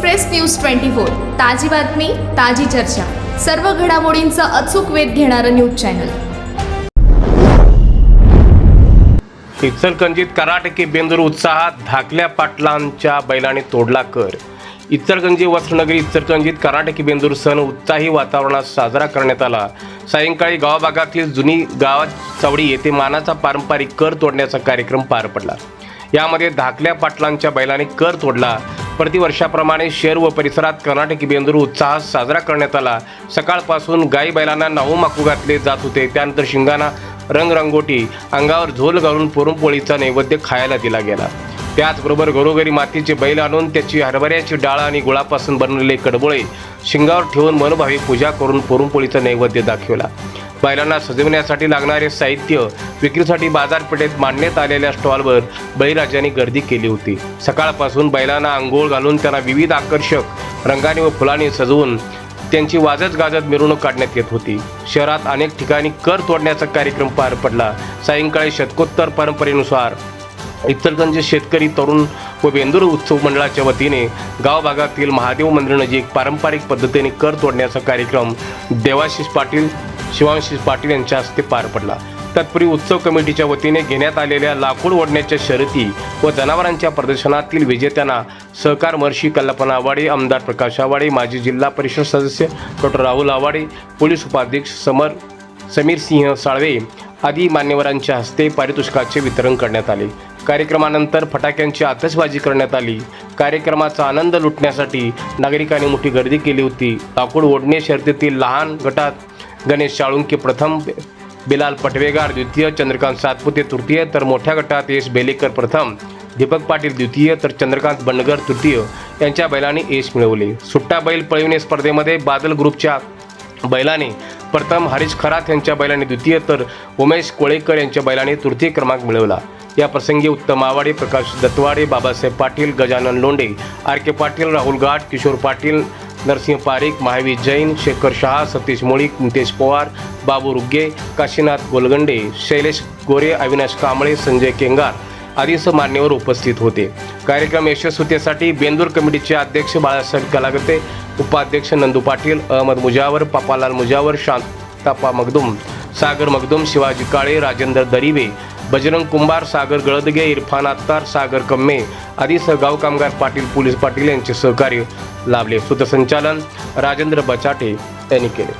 Express news twenty four. ताजी बातमी ताजी चर्चा. सर्व घडामोडींचा अचूक वेध घेणारं न्यूज चॅनल. इचलकंजीत कराटकी बेंदूर उत्साहात धाकल्या पाटलांच्या बैलाने तोडला कर. इचलकंजी वस्त्रनगरी इचलकंजीत कराटकी बेंदूर सण उत्साही वातावरणात साजरा करण्यात आला. सायंकाळी गावाभागातील जुनी गावात चवडी येथे मानाचा पारंपरिक कर तोडण्याचा कार्यक्रम पार पडला. यामध्ये धाकल्या पाटलांच्या बैलाने कर तोडला. प्रतिवर्षाप्रमाणे शहर व परिसरात कर्नाटकी बेंदूर उत्साहात साजरा करण्यात आला. सकाळपासून गाई बैलांना नाहू माकू घातले जात होते. त्यानंतर शिंगाणा रंगरंगोटी अंगावर झोल घालून पुरणपोळीचा नैवेद्य खायला दिला गेला. त्याचबरोबर घरोघरी मातीचे बैल आणून त्याची हरभऱ्याची डाळ आणि गुळापासून बनवलेले कडबोळे शिंगावर ठेवून मनोभावी पूजा करून पुरणपोळीचा नैवेद्य दाखवला. बैलांना सजवण्यासाठी लागणारे साहित्य विक्रीसाठी बाजारपेठेत मांडण्यात आलेल्या स्टॉलवर बळीराजांनी गर्दी केली होती. सकाळपासून बैलांना आंघोळ घालून त्यांना विविध आकर्षक रंगाने व फुलांनी सजवून त्यांची वाजत गाजत मिरवणूक काढण्यात येत होती. शहरात अनेक ठिकाणी कर तोडण्याचा कार्यक्रम पार पडला. सायंकाळी शतकोत्तर परंपरेनुसार इतरगंज शेतकरी तरुण व बेंदूर उत्सव मंडळाच्या वतीने गाव भागातील महादेव मंदिरानजीक पारंपरिक पद्धतीने कर तोडण्याचा कार्यक्रम देवाशिष पाटील शिवांशिष पाटील यांच्या हस्ते पार पडला. तत्पूर्वी उत्सव कमिटीच्या वतीने घेण्यात आलेल्या लाकूड ओढण्याच्या शर्यती व जनावरांच्या प्रदर्शनातील विजेत्यांना सहकार महर्षी कल्पना आवाडे आमदार प्रकाश आवाडे माजी जिल्हा परिषद सदस्य डॉक्टर राहुल आवाडे पोलीस उपाध्यक्ष समर समीर सिंह साळवे आदी मान्यवरांच्या हस्ते पारितोषिकाचे वितरण करण्यात आले. कार्यक्रमानंतर फटाक्यांची आतषबाजी करण्यात आली. कार्यक्रमाचा आनंद लुटण्यासाठी नागरिकांनी मोठी गर्दी केली होती. लाकूड ओढणे शर्यतीतील लहान गटात गणेश साळुंके प्रथम बिलाल पटवेगार द्वितीय चंद्रकांत सातपुते तृतीय तर मोठ्या गटात यश बेलेकर प्रथम दीपक पाटील द्वितीय तर चंद्रकांत बंडगर तृतीय. यांच्या बैलांनी यश मिळवले. सुट्टा बैल पळविणे स्पर्धेमध्ये बादल ग्रुपच्या बैलाने प्रथम हरीश खरात यांच्या बैलाने द्वितीय तर उमेश कोळेकर यांच्या बैलाने तृतीय क्रमांक मिळवला. या प्रसंगी उत्तम आवाडे प्रकाश दत्तवाडे बाबासाहेब पाटील गजानन लोंडे आर के पाटील राहुल घाट किशोर पाटील नरसिंह पारिक महावीर जैन शेखर शहा सतीश मुळीक नितेश पवार बाबू रुग्गे काशीनाथ गोलगंडे शैलेश गोरे अविनाश कांबळे संजय केंगार आदीस मान्यवर उपस्थित होते. कार्यक्रम यशस्वीतेसाठी बेंदूर कमिटीचे अध्यक्ष बाळासाहेब कलागते उपाध्यक्ष नंदू पाटील अहमद मुजावर पापालाल मुजावर शांतापा मगदुम सागर मगदुम शिवाजी काळे राजेंद्र दरिवे बजरंग कुंभार सागर गळदगे इरफान अत्तार सागर कम्मे आदी सहगाव कामगार पाटील पोलीस पाटील यांचे सहकार्य लाभले. सूत्रसंचालन राजेंद्र बचाटे यांनी केले.